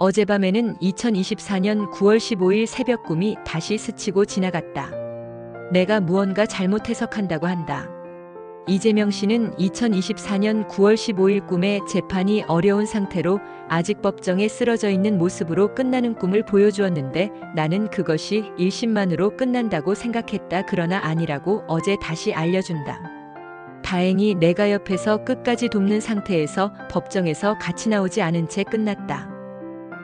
어젯밤에는 2024년 9월 15일 새벽 꿈이 다시 스치고 지나갔다. 내가 무언가 잘못 해석한다고 한다. 이재명 씨는 2024년 9월 15일 꿈에 재판이 어려운 상태로 아직 법정에 쓰러져 있는 모습으로 끝나는 꿈을 보여주었는데 나는 그것이 1심만으로 끝난다고 생각했다. 그러나 아니라고 어제 다시 알려준다. 다행히 내가 옆에서 끝까지 돕는 상태에서 법정에서 같이 나오지 않은 채 끝났다.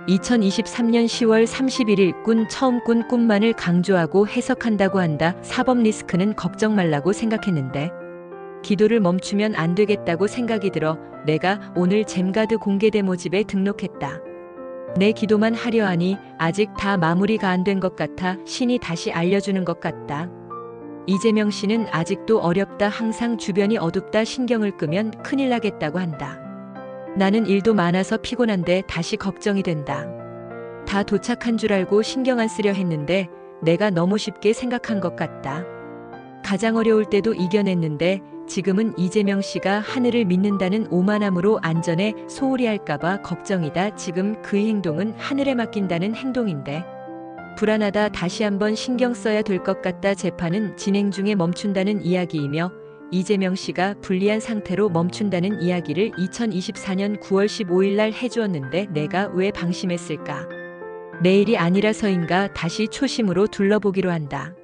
2023년 10월 31일 꾼 처음 꾼 꿈만을 강조하고 해석한다고 한다. 사법 리스크는 걱정 말라고 생각했는데 기도를 멈추면 안 되겠다고 생각이 들어 내가 오늘 잼가드 공개대 모집에 등록했다. 내 기도만 하려 하니 아직 다 마무리가 안 된 것 같아 신이 다시 알려주는 것 같다. 이재명 씨는 아직도 어렵다 항상 주변이 어둡다 신경을 끄면 큰일 나겠다고 한다. 나는 일도 많아서 피곤한데 다시 걱정이 된다. 다 도착한 줄 알고 신경 안 쓰려 했는데 내가 너무 쉽게 생각한 것 같다. 가장 어려울 때도 이겨냈는데 지금은 이재명 씨가 하늘을 믿는다는 오만함으로 안전에 소홀히 할까봐 걱정이다. 지금 그 행동은 하늘에 맡긴다는 행동인데. 불안하다. 다시 한번 신경 써야 될 것 같다. 재판은 진행 중에 멈춘다는 이야기이며 이재명 씨가 불리한 상태로 멈춘다는 이야기를 2024년 9월 15일 날 해주었는데 내가 왜 방심했을까? 내일이 아니라서인가 다시 초심으로 둘러보기로 한다.